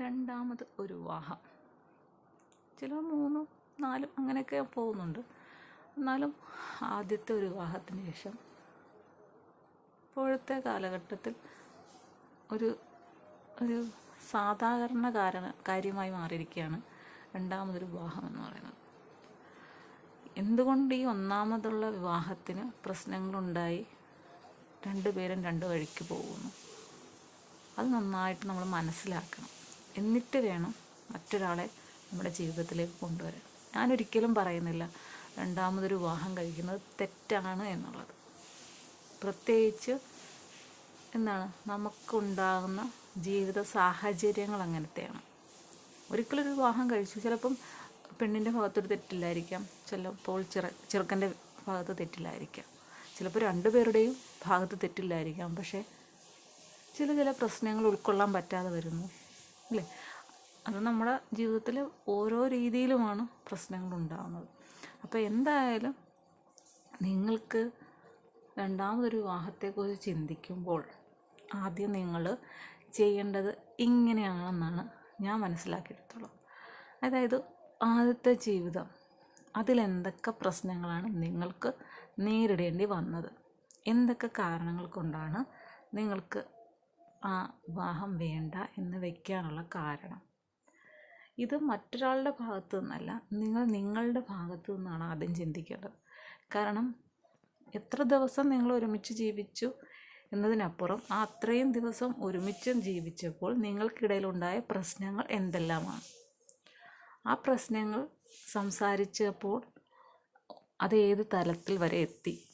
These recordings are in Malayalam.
രണ്ടാമത് ഒരു വിവാഹം ചിലർ മൂന്നും നാലും അങ്ങനെയൊക്കെ പോകുന്നുണ്ട്. എന്നാലും ആദ്യത്തെ ഒരു വിവാഹത്തിന് ശേഷം ഇപ്പോഴത്തെ കാലഘട്ടത്തിൽ ഒരു ഒരു സാധാരണ കാരണ കാര്യമായി മാറിയിരിക്കുകയാണ് രണ്ടാമതൊരു വിവാഹം എന്ന് പറയുന്നത്. എന്തുകൊണ്ട് ഈ ഒന്നാമതുള്ള വിവാഹത്തിന് പ്രശ്നങ്ങളുണ്ടായി? രണ്ടുപേരും രണ്ട് വഴിക്ക് പോകുന്നു. അത് നന്നായിട്ട് നമ്മൾ മനസ്സിലാക്കണം. എന്നിട്ട് വേണം മറ്റൊരാളെ നമ്മുടെ ജീവിതത്തിലേക്ക് കൊണ്ടുവരാൻ. ഞാനൊരിക്കലും പറയുന്നില്ല രണ്ടാമതൊരു വിവാഹം കഴിക്കുന്നത് തെറ്റാണ് എന്നുള്ളത്. പ്രത്യേകിച്ച് എന്താണ് നമുക്കുണ്ടാകുന്ന ജീവിത സാഹചര്യങ്ങൾ അങ്ങനത്തെയാണ്. ഒരിക്കലൊരു വിവാഹം കഴിച്ചു. ചിലപ്പം പെണ്ണിന്റെ ഭാഗത്തൊരു തെറ്റില്ലായിരിക്കാം. ചിലപ്പോൾ ചെറ ചെറുക്കന്റെ ഭാഗത്ത് തെറ്റില്ലായിരിക്കാം. ചിലപ്പോൾ രണ്ടുപേരുടെയും ഭാഗത്ത് തെറ്റില്ലായിരിക്കാം. പക്ഷേ ചില ചില പ്രശ്നങ്ങൾ ഉൾക്കൊള്ളാൻ പറ്റാതെ വരുന്നു. അല്ലേ? അത് നമ്മുടെ ജീവിതത്തിൽ ഓരോ രീതിയിലുമാണ് പ്രശ്നങ്ങൾ ഉണ്ടാകുന്നത് അപ്പോൾ എന്തായാലും നിങ്ങൾക്ക് രണ്ടാമതൊരു വിവാഹത്തെക്കുറിച്ച് ചിന്തിക്കുമ്പോൾ ആദ്യം നിങ്ങൾ ചെയ്യേണ്ടത് ഇങ്ങനെയാണെന്നാണ് ഞാൻ മനസ്സിലാക്കിയെടുത്തുള്ളത് അതായത് ആദ്യത്തെ ജീവിതം അതിലെന്തൊക്കെ പ്രശ്നങ്ങളാണ് നിങ്ങൾക്ക് നേരിടേണ്ടി വന്നത്? എന്തൊക്കെ കാരണങ്ങൾ കൊണ്ടാണ് നിങ്ങൾക്ക് ആ വിവാഹം വേണ്ട എന്ന് വയ്ക്കാനുള്ള കാരണം. ഇത് മറ്റൊരാളുടെ ഭാഗത്തു നിന്നല്ല നിങ്ങൾ നിങ്ങളുടെ ഭാഗത്തു നിന്നാണ് ആദ്യം ചിന്തിക്കേണ്ടത്. കാരണം എത്ര ദിവസം നിങ്ങൾ ഒരുമിച്ച് ജീവിച്ചു എന്നതിനപ്പുറം ആ അത്രയും ദിവസം ഒരുമിച്ച് ജീവിച്ചപ്പോൾ നിങ്ങൾക്കിടയിലുണ്ടായ പ്രശ്നങ്ങൾ എന്തെല്ലാമാണ്? ആ പ്രശ്നങ്ങൾ സംസാരിച്ചപ്പോൾ അത് ഏത് തലത്തിൽ വരെ എത്തി?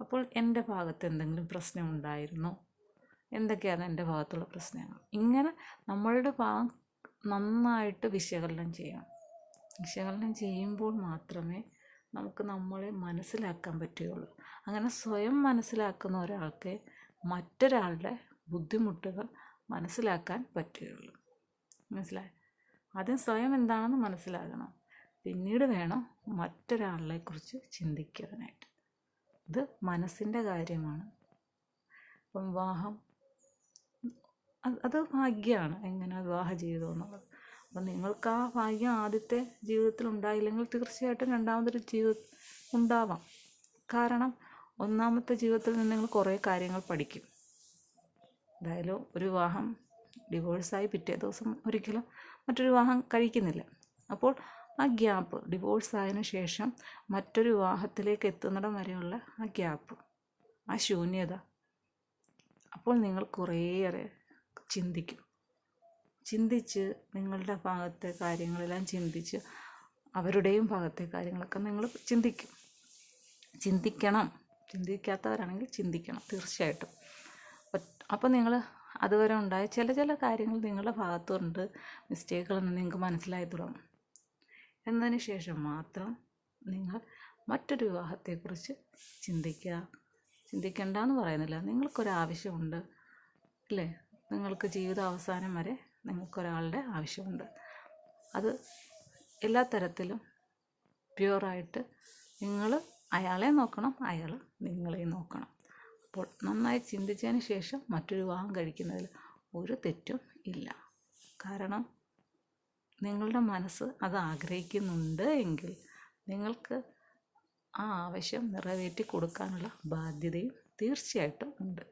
അപ്പോൾ എന്റെ ഭാഗത്ത് എന്തെങ്കിലും പ്രശ്നമുണ്ടായിരുന്നോ എന്തൊക്കെയാണ് എന്റെ ഭാഗത്തുള്ള പ്രശ്നങ്ങൾ? ഇങ്ങനെ നമ്മളുടെ ഭാഗം നന്നായിട്ട് വിശകലനം ചെയ്യണം. വിശകലനം ചെയ്യുമ്പോൾ മാത്രമേ നമുക്ക് നമ്മളെ മനസ്സിലാക്കാൻ പറ്റുകയുള്ളൂ. അങ്ങനെ സ്വയം മനസ്സിലാക്കുന്ന ഒരാൾക്ക് മറ്റൊരാളുടെ ബുദ്ധിമുട്ടുകൾ മനസ്സിലാക്കാൻ പറ്റുകയുള്ളൂ. മനസ്സിലായി? ആദ്യം സ്വയം എന്താണെന്ന് മനസ്സിലാക്കണം പിന്നീട് വേണം മറ്റൊരാളെ കുറിച്ച് ചിന്തിക്കാനായിട്ട്. ഇത് മനസ്സിന്റെ കാര്യമാണ്. അപ്പം വിവാഹം അത് ഭാഗ്യമാണ് എങ്ങനെ വിവാഹ ജീവിതം എന്നുള്ളത്. അപ്പം നിങ്ങൾക്ക് ആ ഭാഗ്യം ആദ്യത്തെ ജീവിതത്തിൽ ഉണ്ടായില്ലെങ്കിൽ തീർച്ചയായിട്ടും രണ്ടാമതൊരു ജീവിതം ഉണ്ടാവാം. കാരണം ഒന്നാമത്തെ ജീവിതത്തിൽ നിന്ന് നിങ്ങൾ കുറേ കാര്യങ്ങൾ പഠിക്കും. എന്തായാലും ഒരു വിവാഹം ഡിവോഴ്സായി പിറ്റേ ദിവസം ഒരിക്കലും മറ്റൊരു വിവാഹം കഴിക്കുന്നില്ല. അപ്പോൾ ആ ഗ്യാപ്പ് ഡിവോഴ്സ് ആയതിനു ശേഷം മറ്റൊരു വിവാഹത്തിലേക്ക് എത്തുന്നിടം വരെയുള്ള ആ ഗ്യാപ്പ് ആ ശൂന്യത. അപ്പോൾ നിങ്ങൾ കുറേയേറെ ചിന്തിക്കും. ചിന്തിച്ച് നിങ്ങളുടെ ഭാഗത്തെ കാര്യങ്ങളെല്ലാം ചിന്തിച്ച് അവരുടെയും ഭാഗത്തെ കാര്യങ്ങളൊക്കെ നിങ്ങൾ ചിന്തിക്കും. ചിന്തിക്കണം. ചിന്തിക്കാത്തവരാണെങ്കിൽ ചിന്തിക്കണം തീർച്ചയായിട്ടും. അപ്പോൾ നിങ്ങൾ അതുവരെ ഉണ്ടായ ചില ചില കാര്യങ്ങൾ നിങ്ങളുടെ ഭാഗത്തുണ്ട്. മിസ്റ്റേക്കുകളെന്ന് നിങ്ങൾക്ക് മനസ്സിലായി തുടങ്ങും. എന്നതിന് ശേഷം മാത്രം നിങ്ങൾ മറ്റൊരു വിവാഹത്തെക്കുറിച്ച് ചിന്തിക്കുക. ചിന്തിക്കണ്ടെന്ന് പറയുന്നില്ല. നിങ്ങൾക്കൊരാവശ്യമുണ്ട്. അല്ലേ? നിങ്ങൾക്ക് ജീവിത അവസാനം വരെ നിങ്ങൾക്കൊരാളുടെ ആവശ്യമുണ്ട്. അത് എല്ലാ തരത്തിലും പ്യുവറായിട്ട് നിങ്ങൾ അയാളെ നോക്കണം അയാൾ നിങ്ങളെ നോക്കണം. അപ്പോൾ നന്നായി ചിന്തിച്ചതിന് ശേഷം മറ്റൊരു വിവാഹം കഴിക്കുന്നതിൽ ഒരു തെറ്റും ഇല്ല. കാരണം നിങ്ങളുടെ മനസ്സ് അത് ആഗ്രഹിക്കുന്നുണ്ട് എങ്കിൽ നിങ്ങൾക്ക് ആ ആവശ്യം നിറവേറ്റി കൊടുക്കാനുള്ള ബാധ്യതയും തീർച്ചയായിട്ടും ഉണ്ട്.